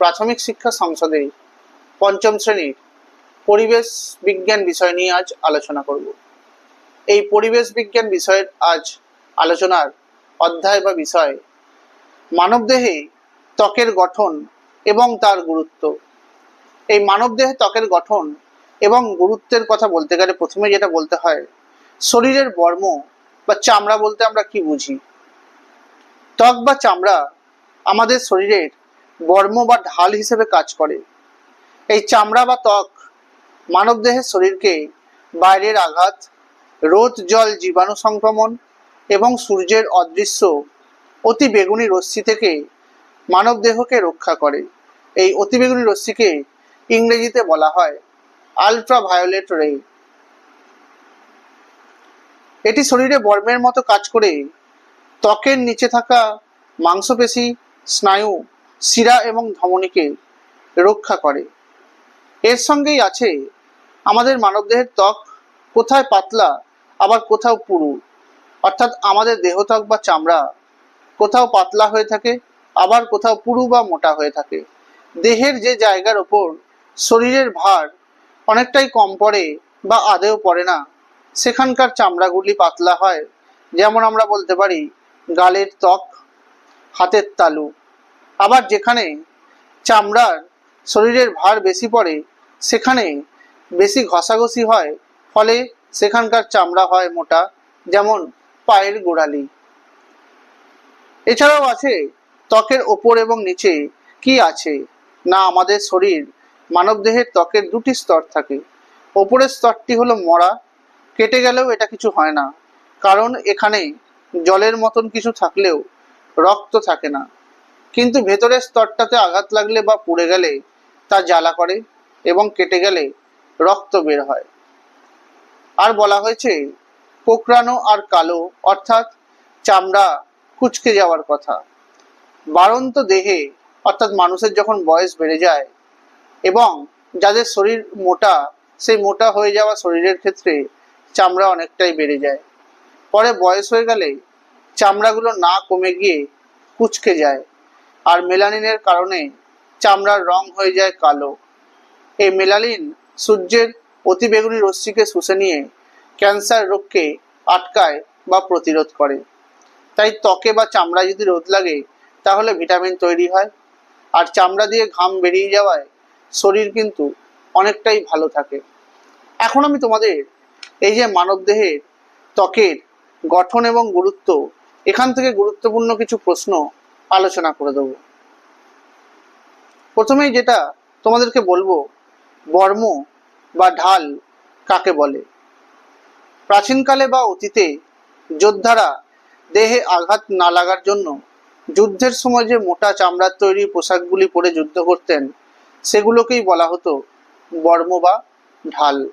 প্রাথমিক শিক্ষা সংসদে পঞ্চম শ্রেণির পরিবেশ বিজ্ঞান বিষয় নিয়ে আজ আলোচনা করব। এই পরিবেশ বিজ্ঞান বিষয়ের আজ আলোচনার অধ্যায় বা বিষয় মানবদেহে ত্বকের গঠন এবং তার গুরুত্ব। এই মানবদেহে ত্বকের গঠন এবং গুরুত্বের কথা বলতে গেলে প্রথমে যেটা বলতে হয়, শরীরের বর্ম বা চামড়া বলতে আমরা কি বুঝি? ত্বক বা চামড়া আমাদের শরীরের বর্ম বা ঢাল হিসেবে কাজ করে। এই চামড়া বা ত্বক মানবদেহের শরীরকে বাইরের আঘাত, রোদ, জল, জীবাণু সংক্রমণ এবং সূর্যের অদৃশ্য অতি বেগুনি রশ্মি থেকে মানবদেহকে রক্ষা করে। এই অতি বেগুনি রশ্মিকে ইংরেজিতে বলা হয় আলট্রা ভায়োলেট রে এটি শরীরে বর্মের মতো কাজ করে ত্বকের নিচে থাকা মাংসপেশি, স্নায়ু শিরা এবং ধমনীকে রক্ষা করে। এর সঙ্গেই আছে আমাদের মানবদেহের ত্বক। কোথায় পাতলা, আবার কোথাও পুরু। অর্থাৎ আমাদের দেহত্বক বা চামড়া কোথাও পাতলা হয়ে থাকে, আবার কোথাও পুরু বা মোটা হয়ে থাকে। দেহের যে জায়গার ওপর শরীরের ভার অনেকটাই কম পড়ে বা আদেও পড়ে না, সেখানকার চামড়াগুলি পাতলা হয়। যেমন আমরা বলতে পারি, গালের ত্বক, হাতের তালু। আবার যেখানে চামড়ার শরীরের ভার বেশি পড়ে, সেখানে বেশি ঘষাঘষি হয়, ফলে সেখানকার চামড়া হয় মোটা, যেমন পায়ের গোড়ালি। এছাড়াও আছে ত্বকের ওপর এবং নিচে কি আছে? না, আমাদের শরীর মানবদেহের ত্বকের দুটি স্তর থাকে। ওপরের স্তরটি হলো মরা, কেটে গেলেও এটা কিছু হয় না, কারণ এখানে জলের মতন কিছু থাকলেও রক্ত থাকে না। কিন্তু ভেতরের স্তরটাতে আঘাত লাগলে বা পুড়ে গেলে তা জ্বালা করে এবং কেটে গেলে রক্ত বের হয়। আর বলা হয়েছে, কোকড়ানো আর কালো অর্থাৎ চামড়া কুচকে যাওয়ার কথা। বাড়ন্ত দেহে অর্থাৎ মানুষের যখন বয়স বেড়ে যায় এবং যাদের শরীর মোটা, সেই মোটা হয়ে যাওয়া শরীরের ক্ষেত্রে চামড়া অনেকটাই বেড়ে যায়। পরে বয়স হয়ে গেলে চামড়াগুলো না কমে গিয়ে কুচকে যায়। আর মেলানিনের কারণে চামড়ার রং হয়ে যায় কালো। এই মেলানিন সূর্যের অতিবেগুনি রশ্মিকে শুষে নিয়ে ক্যান্সার রোগকে আটকায় বা প্রতিরোধ করে। তাই ত্বকে বা চামড়ায় যদি রোদ লাগে, তাহলে ভিটামিন তৈরি হয়। আর চামড়া দিয়ে ঘাম বেরিয়ে যাওয়ায় শরীর কিন্তু অনেকটাই ভালো থাকে। এখন আমি তোমাদের এই যে মানবদেহের ত্বকের গঠন এবং গুরুত্ব, এখান থেকে গুরুত্বপূর্ণ কিছু প্রশ্ন আলোচনা করে দেব। প্রথমেই যেটা তোমাদেরকে বলব, বর্ম বা ঢাল কাকে বলে? প্রাচীনকালে বা অতীতে যোদ্ধারা দেহে আঘাত না লাগার জন্য যুদ্ধের সময় যে মোটা চামড়ার তৈরি পোশাকগুলি পরে যুদ্ধ করতেন, সেগুলোকেই বলা হতো বর্ম বা ঢাল।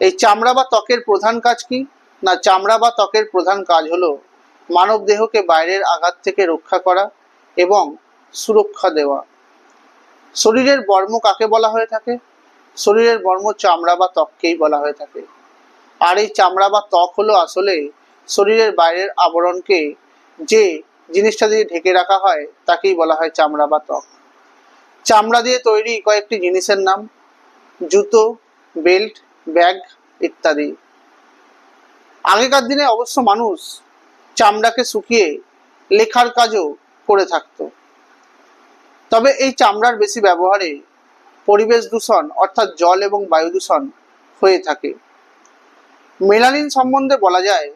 এই চামড়া বা ত্বকের প্রধান কাজ কি? না, চামড়া বা ত্বকের প্রধান কাজ হলো মানব দেহকে বাইরের আঘাত থেকে রক্ষা করা এবং সুরক্ষা দেওয়া। শরীরের বর্ম কাকে বলা হয়ে থাকে? শরীরের বর্ম চামড়া বা ত্বককেই বলা হয়ে থাকে। আর এই চামড়া বা ত্বক হলো আসলে শরীরের বাইরের আবরণকে যে জিনিসটা দিয়ে ঢেকে রাখা হয়, তাকেই বলা হয় চামড়া বা ত্বক। চামড়া দিয়ে তৈরি কয়েকটি জিনিসের নাম, জুতো, বেল্ট, ব্যাগ ইত্যাদি। আগেকার দিনে অবশ্য মানুষ চামড়াকে শুকিয়ে লেখার কাজও করে থাকতো। তবে এই চামড়ার বেশি ব্যবহারে পরিবেশ দূষণ অর্থাৎ জল এবং বায়ু দূষণ হয়ে থাকে। মেলানিন সম্বন্ধে বলা যায়,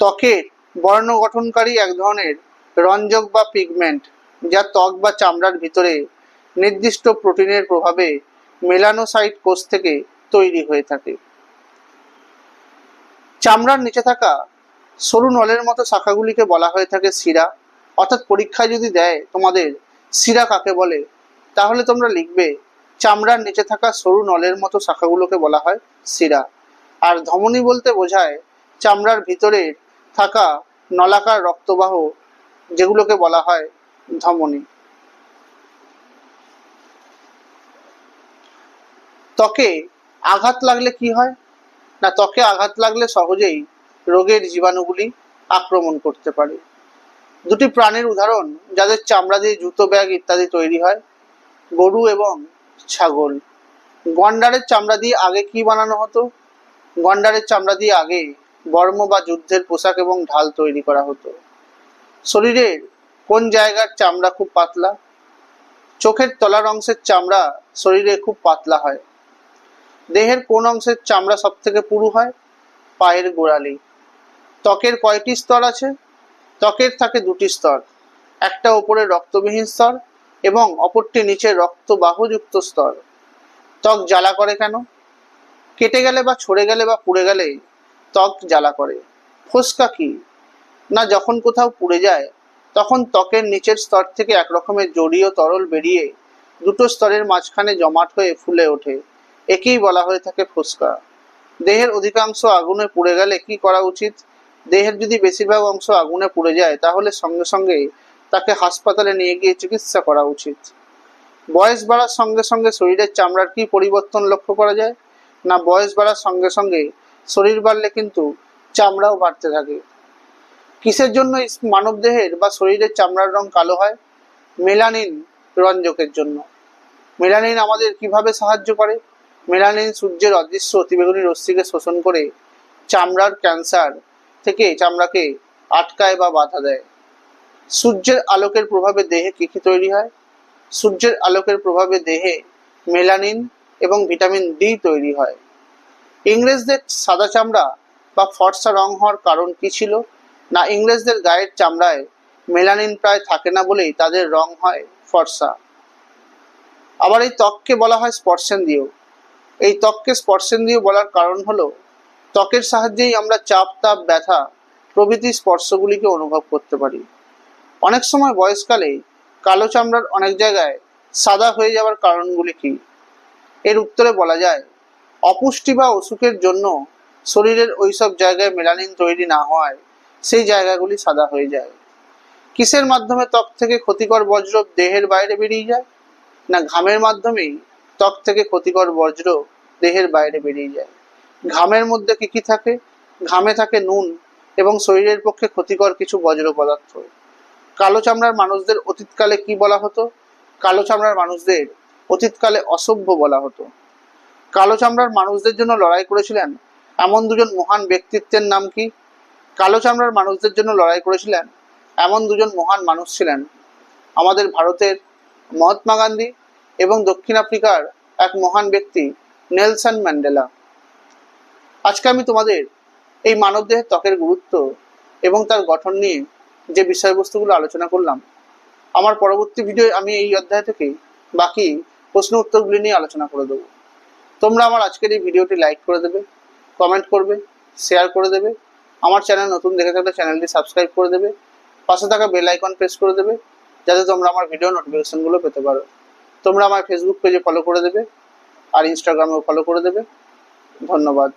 ত্বকের বর্ণ গঠনকারী এক ধরনের রঞ্জক বা পিগমেন্ট যা ত্বক বা চামড়ার ভিতরে নির্দিষ্ট প্রোটিনের প্রভাবে মেলানোসাইট কোষ থেকে তৈরি হয়ে থাকে। চামড়ার নিচে থাকা সরু নলের মতো শাখাগুলিকে বলা হয়ে থাকে শিরা। অর্থাৎ পরীক্ষায় যদি দেয় তোমাদের, শিরা কাকে বলে? তাহলে তোমরা লিখবে, চামড়ার নিচে থাকা সরু নলের মতো শাখাগুলোকে বলা হয় শিরা। আর ধমনী বলতে বোঝায়, চামড়ার ভিতরে থাকা নলাকার রক্তবাহ, যেগুলোকে বলা হয় ধমনী। ত্বকে আঘাত লাগলে কি হয়? না, ত্বকে আঘাত লাগলে সহজেই রোগের জীবাণুগুলি আক্রমণ করতে পারে। দুটি প্রাণীর উদাহরণ, যাদের চামড়া দিয়ে জুতো, ব্যাগ ইত্যাদি তৈরি হয়, গরু এবং ছাগল। গন্ডারের চামড়া দিয়ে আগে কি বানানো হতো? গন্ডারের চামড়া দিয়ে আগে বর্ম বা যুদ্ধের পোশাক এবং ঢাল তৈরি করা হতো। শরীরের কোন জায়গার চামড়া খুব পাতলা? চোখের তলার অংশের চামড়া শরীরে খুব পাতলা হয়। দেহের কোন অংশের চামড়া সব থেকে পুরু হয়? পায়ের গোড়ালি ত্বকের কয়টি স্তর আছে? ত্বকের থাকে দুটি স্তর, একটা ওপরে রক্তবিহীন স্তর এবং অপরটি নিচে রক্তবাহযুক্ত স্তর। ত্বক জ্বালা করে কেন? কেটে গেলে বা ছড়ে গেলে বা পুড়ে গেলে ত্বক জ্বালা করে। ফোসকা কি? না, যখন কোথাও পুড়ে যায়, তখন ত্বকের নিচের স্তর থেকে এক রকমের তরল বেরিয়ে দুটো স্তরের মাঝখানে জমাট হয়ে ফুলে ওঠে। একেই বলা হয়ে থাকে ফোসকা। দেহের অধিকাংশ আগুনে পুড়ে গেলে কি করা উচিত? দেহের যদি বেশিরভাগ অংশ আগুনে পুড়ে যায়, তাহলে সঙ্গে সঙ্গে তাকে হাসপাতালে নিয়ে গিয়ে চিকিৎসা করা উচিত। বয়স বাড়ার সঙ্গে সঙ্গে শরীরের চামড়ার কি পরিবর্তন লক্ষ্য করা যায়? না, বয়স বাড়ার সঙ্গে সঙ্গে শরীর বাড়লে কিন্তু চামড়াও বাড়তে থাকে। কিসের জন্য মানব দেহের বা শরীরের চামড়ার রং কালো হয়? মেলানিন রঞ্জকের জন্য। মেলানিন আমাদের কীভাবে সাহায্য করে? মেলানিন সূর্যের অদৃশ্য অতিবেগুনি রশ্মিকে শোষণ করে চামড়ার ক্যান্সার থেকে চামড়াকে আটকায় বা বাধা দেয়। সূর্যের আলোকের প্রভাবে দেহে কি কি তৈরি হয়? সূর্যের আলোকের প্রভাবে দেহে মেলানিন এবং ভিটামিন ডি তৈরি হয়। ইংরেজদের সাদা চামড়া বা ফর্সা রং হওয়ার কারণ কি ছিল? না, ইংরেজদের গায়ের চামড়ায় মেলানিন প্রায় থাকে না বলেই তাদের রং হয় ফর্সা। আবার এই ত্বককে বলা হয় স্পর্শেন্দ্রিয় এই ত্বককে স্পর্শেন্দ্রিয় বলার কারণ হলো ত্বকের সাহায্যেই আমরা চাপ, তাপ, ব্যথা প্রভৃতি স্পর্শগুলিকে অনুভব করতে পারি। অনেক সময় বয়সকালে কালো চামড়ার অনেক জায়গায় সাদা হয়ে যাওয়ার কারণগুলি কি? এর উত্তরে বলা যায়, অপুষ্টি বা অসুখের জন্য শরীরের ওইসব জায়গায় মেলানিন তৈরি না হওয়ায় সেই জায়গাগুলি সাদা হয়ে যায়। কিসের মাধ্যমে ত্বক থেকে ক্ষতিকর বজ্র দেহের বাইরে বেরিয়ে যায়? না ঘামের মাধ্যমেই ত্বক থেকে ক্ষতিকর বজ্র দেহের বাইরে বেরিয়ে যায়? ঘামের মধ্যে কি কি থাকে? ঘামে থাকে নুন এবং শরীরের পক্ষে ক্ষতিকর কিছু বজ্র পদার্থ। কালো চামড়ার মানুষদের অতীতকালে কি বলা হতো? কালো চামড়ার মানুষদের অতীতকালে অসভ্য বলা হতো। কালো চামড়ার মানুষদের জন্য লড়াই করেছিলেন এমন দুজন মহান ব্যক্তিত্বের নাম কি? কালো চামড়ার মানুষদের জন্য লড়াই করেছিলেন এমন দুজন মহান মানুষ ছিলেন আমাদের ভারতের মহাত্মা গান্ধী এবং দক্ষিণ আফ্রিকার এক মহান ব্যক্তি নেলসন ম্যান্ডেলা। আজকে আমি তোমাদের এই মানবদেহের ত্বকের গুরুত্ব এবং তার গঠন নিয়ে যে বিষয়বস্তুগুলো আলোচনা করলাম, আমার পরবর্তী ভিডিও আমি এই অধ্যায় থেকে বাকি প্রশ্ন উত্তরগুলি নিয়ে আলোচনা করে দেবো। তোমরা আমার আজকের এই ভিডিওটি লাইক করে দেবে কমেন্ট করবে শেয়ার করে দেবে, আমার চ্যানেল নতুন দেখে থাকলে চ্যানেলটি সাবস্ক্রাইব করে দেবে, পাশে থাকা বেল আইকন প্রেস করে দেবে, যাতে তোমরা আমার ভিডিও নোটিফিকেশনগুলো পেতে পারো। তোমরা আমার ফেসবুক পেজে ফলো করে দেবে, আর ইনস্টাগ্রামেও ফলো করে দেবে। ধন্যবাদ।